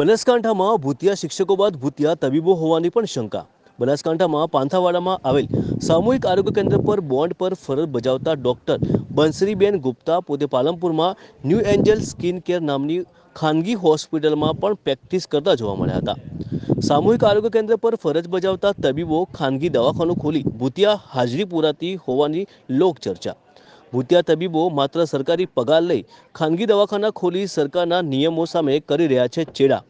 બનાસકાંઠામાં ભૂતિયા શિક્ષકો બાદ ભૂતિયા તબીબો હોવાની પણ શંકા. બનાસકાંઠામાં પાંથાવાડામાં આવેલ સામૂહિક આરોગ્ય કેન્દ્ર પર બોન્ડ પર ફરજ બજાવતા ડોક્ટર બંસરીબેન ગુપ્તા પોતે પાલનપુરમાં ન્યૂ એન્જલ સ્કિન કેર નામની ખાનગી હોસ્પિટલમાં પણ પ્રેક્ટિસ કરતા જોવા મળ્યા હતા. સામૂહિક આરોગ્ય કેન્દ્ર પર ફરજ બજાવતા તબીબો ખાનગી દવાખાનું ખોલી ભૂતિયા હાજરી પુરાતી હોવાની લોકચર્ચા. ભૂતિયા તબીબો માત્ર સરકારી પગાર લઈ ખાનગી દવાખાના ખોલી સરકારના નિયમો સામે કરી રહ્યા છે ચેડા.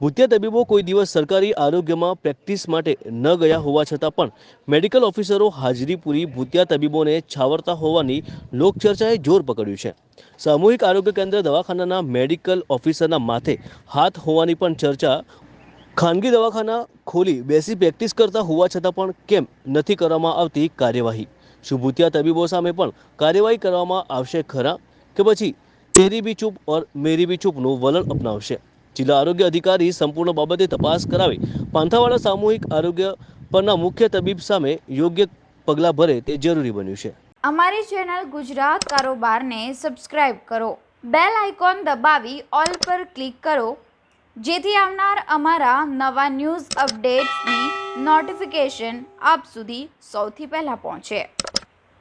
ભૂતિયા તબીબો કોઈ દિવસ સરકારી આરોગ્યમાં પ્રેક્ટિસ માટે ન ગયા હોવા છતાં પણ મેડિકલ ઓફિસરો હાજરી પૂરી ભૂતિયા તબીબોને છાવરતા હોવાની લોકચર્ચાએ જોર પકડ્યું છે. સામૂહિક આરોગ્ય કેન્દ્ર દવાખાનાના મેડિકલ ઓફિસરના માથે હાથ હોવાની પણ ચર્ચા ખાનગી દવાખાના ખોલી બેસી પ્રેક્ટિસ કરતા હોવા છતાં પણ કેમ નથી કરવામાં આવતી કાર્યવાહી? શું ભૂતિયા તબીબો સામે પણ કાર્યવાહી કરવામાં આવશે ખરા? કે પછી તેરી બી ચૂપ ઓર મેરી બી ચૂપનું વલણ અપનાવશે? જિલ્લા આરોગ્ય અધિકારી સંપૂર્ણ બાબતે તપાસ કરાવી પાંથાવાડા સામૂહિક આરોગ્ય પરના મુખ્ય તબીબ સામે યોગ્ય પગલાં ભરે તે જરૂરી બન્યું છે. અમારી ચેનલ ગુજરાત કારોબારને સબસ્ક્રાઇબ કરો, બેલ આઇકોન દબાવી ઓલ પર ક્લિક કરો, જેથી આવનાર અમારા નવા ન્યૂઝ અપડેટ્સની નોટિફિકેશન આપ સુધી સૌથી પહેલાં પહોંચે.